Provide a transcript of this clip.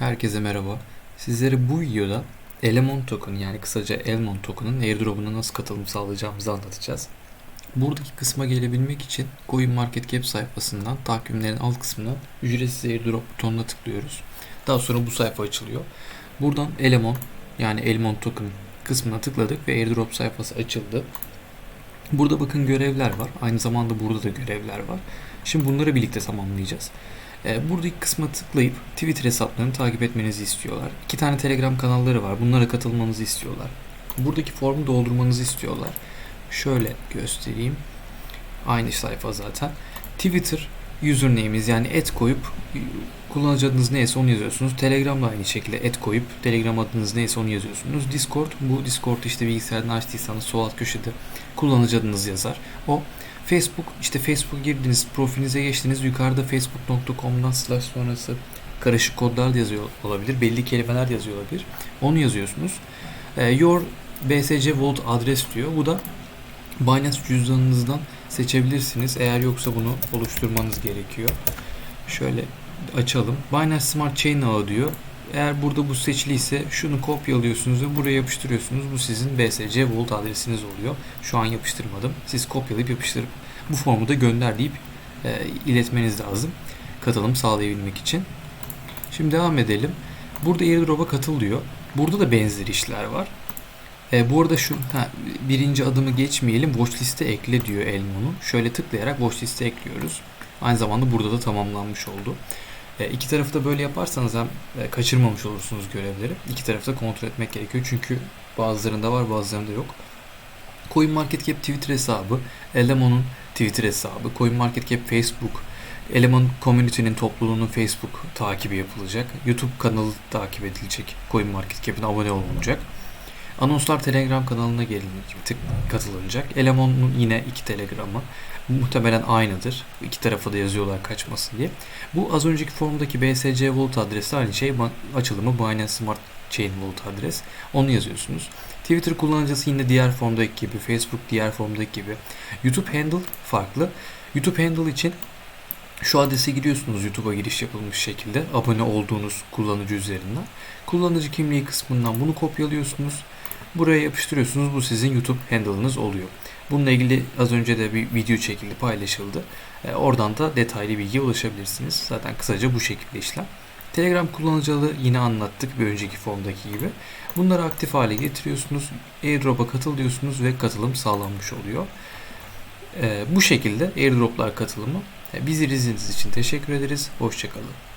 Herkese merhaba. Sizlere bu videoda Elemon Token yani kısaca Elmon Token'ın airdrop'una nasıl katılım sağlayacağımızı anlatacağız. Buradaki kısma gelebilmek için CoinMarketCap sayfasından takvimlerin alt kısmına ücretsiz airdrop butonuna tıklıyoruz. Daha sonra bu sayfa açılıyor. Buradan Elemon yani Elmon Token kısmına tıkladık ve airdrop sayfası açıldı. Burada bakın görevler var. Aynı zamanda burada da görevler var. Şimdi bunları birlikte tamamlayacağız. E, buradaki kısma tıklayıp Twitter hesaplarını takip etmenizi istiyorlar. İki tane Telegram kanalları var. Bunlara katılmanızı istiyorlar. Buradaki formu doldurmanızı istiyorlar. Şöyle göstereyim. Aynı sayfa zaten. Twitter username'iniz yani et koyup kullanıcı adınız neyse onu yazıyorsunuz. Telegram'da aynı şekilde et koyup Telegram adınız neyse onu yazıyorsunuz. Discord bu Discord işte bilgisayardan açtıysanız sol alt köşede kullanıcı adınız yazar. O Facebook işte Facebook girdiniz profilinize geçtiniz yukarıda facebook.com'dan slash sonrası karışık kodlar yazıyor olabilir. Belli kelimeler yazıyor olabilir. Onu yazıyorsunuz. E, your BSC Vault adres diyor. Bu da Binance cüzdanınızdan seçebilirsiniz. Eğer yoksa bunu oluşturmanız gerekiyor. Şöyle açalım. Binance Smart Chain ağı diyor. Eğer burada bu seçiliyse şunu kopyalıyorsunuz ve buraya yapıştırıyorsunuz. Bu sizin BSC Vault adresiniz oluyor. Şu an yapıştırmadım. Siz kopyalayıp yapıştırıp bu formu da gönder deyip e, iletmeniz lazım. Katılım sağlayabilmek için. Şimdi devam edelim. Burada airdrop'a katıl diyor. Burada da benzer işler var. E, bu arada şu ha, birinci adımı geçmeyelim. Watchlist'e ekle diyor Elmo'nun. Şöyle tıklayarak watchlist'e ekliyoruz. Aynı zamanda burada da tamamlanmış oldu. E, iki tarafı da böyle yaparsanız hem e, kaçırmamış olursunuz görevleri. İki tarafı da kontrol etmek gerekiyor. Çünkü bazılarında var bazılarında yok. CoinMarketCap Twitter hesabı, Elemon'un Twitter hesabı, CoinMarketCap Facebook, Element Community'nin topluluğunun Facebook takibi yapılacak. YouTube kanalı takip edilecek. CoinMarketCap'in abone olunacak. Anonslar Telegram kanalına tık katılınacak. Elemon'un yine iki Telegram'ı. Muhtemelen aynıdır. İki tarafa da yazıyorlar kaçmasın diye. Bu az önceki formdaki BSC Vault adresi aynı şey. Açılımı Binance Smart Chain Vault adres. Onu yazıyorsunuz. Twitter kullanıcısı yine diğer formdaki gibi. Facebook diğer formdaki gibi. YouTube handle farklı. YouTube handle için şu adrese giriyorsunuz YouTube'a giriş yapılmış şekilde abone olduğunuz kullanıcı üzerinden. Kullanıcı kimliği kısmından bunu kopyalıyorsunuz. Buraya yapıştırıyorsunuz. Bu sizin YouTube handle'ınız oluyor. Bununla ilgili az önce de bir video çekildi, paylaşıldı. E, oradan da detaylı bilgiye ulaşabilirsiniz. Zaten kısaca bu şekilde işlem. Telegram kullanıcılığı yine anlattık bir önceki formdaki gibi. Bunları aktif hale getiriyorsunuz. Airdrop'a katıl diyorsunuz ve katılım sağlanmış oluyor. E, bu şekilde airdroplar katılımı. E, bizi izlediğiniz için teşekkür ederiz. Hoşçakalın.